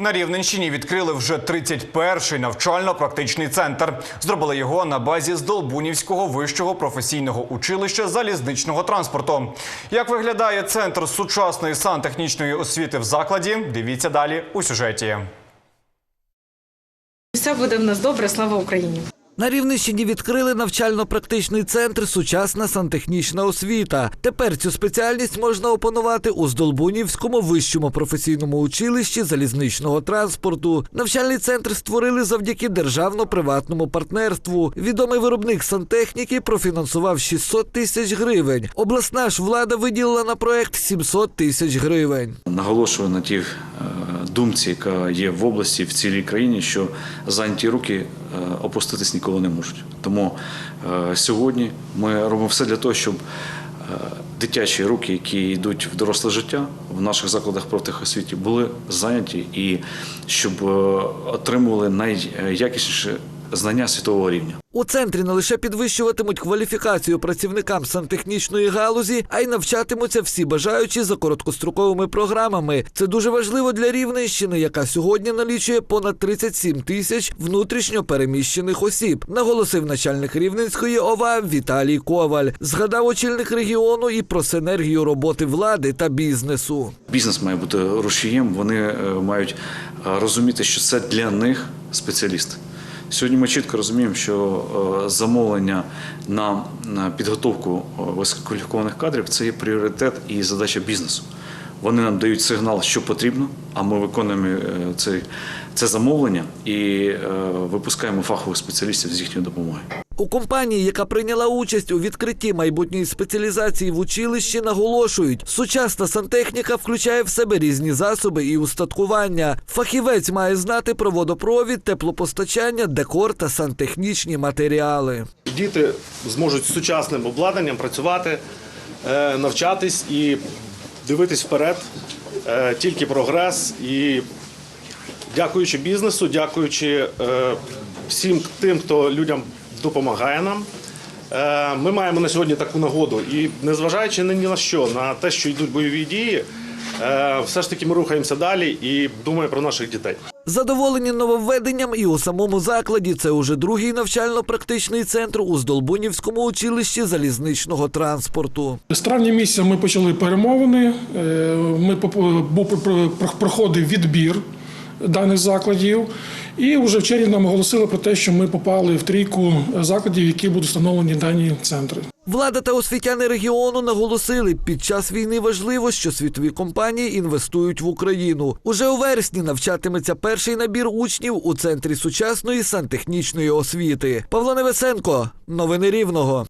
На Рівненщині відкрили вже 31-й навчально-практичний центр. Зробили його на базі Здолбунівського вищого професійного училища залізничного транспорту. Як виглядає центр сучасної сантехнічної освіти в закладі? Дивіться далі у сюжеті. Все буде в нас добре, слава Україні. На Рівненщині відкрили навчально-практичний центр Сучасна сантехнічна освіта. Тепер цю спеціальність можна опанувати у Здолбунівському вищому професійному училищі залізничного транспорту. Навчальний центр створили завдяки державно-приватному партнерству. Відомий виробник сантехніки профінансував 600 тисяч гривень. Обласна ж влада виділила на проект 700 тисяч гривень. Наголошую на тій е, думці, яка є в області, в цілій країні, що зайняті руки е, опуститись ніколи не можуть. Тому е, сьогодні ми робимо все для того, щоб е, дитячі руки, які йдуть в доросле життя в наших закладах профтехосвіті, були зайняті і щоб отримували найякісніші знання світового рівня. У центрі не лише підвищуватимуть кваліфікацію працівникам сантехнічної галузі, а й навчатимуться всі бажаючі за короткостроковими програмами. Це дуже важливо для Рівненщини, яка сьогодні налічує понад 37 тисяч внутрішньо переміщених осіб, наголосив начальник Рівненської ОВА Віталій Коваль. Згадав очільник регіону і про синергію роботи влади та бізнесу. Бізнес має бути рушієм. Вони е, мають е, розуміти, що це для них спеціалісти. Сьогодні ми чітко розуміємо, що е, замовлення на підготовку е, висококваліфікованих кадрів це є пріоритет і задача бізнесу. Вони нам дають сигнал, що потрібно, а ми виконуємо е, це, замовлення і випускаємо фахових спеціалістів з їхньої допомоги. У компанії, яка прийняла участь у відкритті майбутньої спеціалізації в училищі, наголошують, сучасна сантехніка включає в себе різні засоби і устаткування. Фахівець має знати про водопровід, теплопостачання, декор та сантехнічні матеріали. Діти зможуть з сучасним обладнанням працювати, е, навчатись і дивитись вперед. Е, Тільки прогрес. І дякуючи бізнесу, дякуючи е, всім тим, хто людям допомагає нам. е, Ми маємо на сьогодні таку нагоду. І незважаючи ні на що, на те, що йдуть бойові дії, е, все ж таки ми рухаємося далі і думаємо про наших дітей. Задоволені нововведенням і у самому закладі. Це уже другий навчально-практичний центр у Здолбунівському училищі залізничного транспорту. З травня місяця ми почали перемовини. е, Ми проходив відбір даних закладів, і вже в червні нам оголосили про те, що ми попали в трійку закладів, які будуть встановлені дані центри. Влада та освітяни регіону наголосили, під час війни важливо, що світові компанії інвестують в Україну. Уже у вересні навчатиметься перший набір учнів у центрі сучасної сантехнічної освіти. Павло Невесенко, новини Рівного.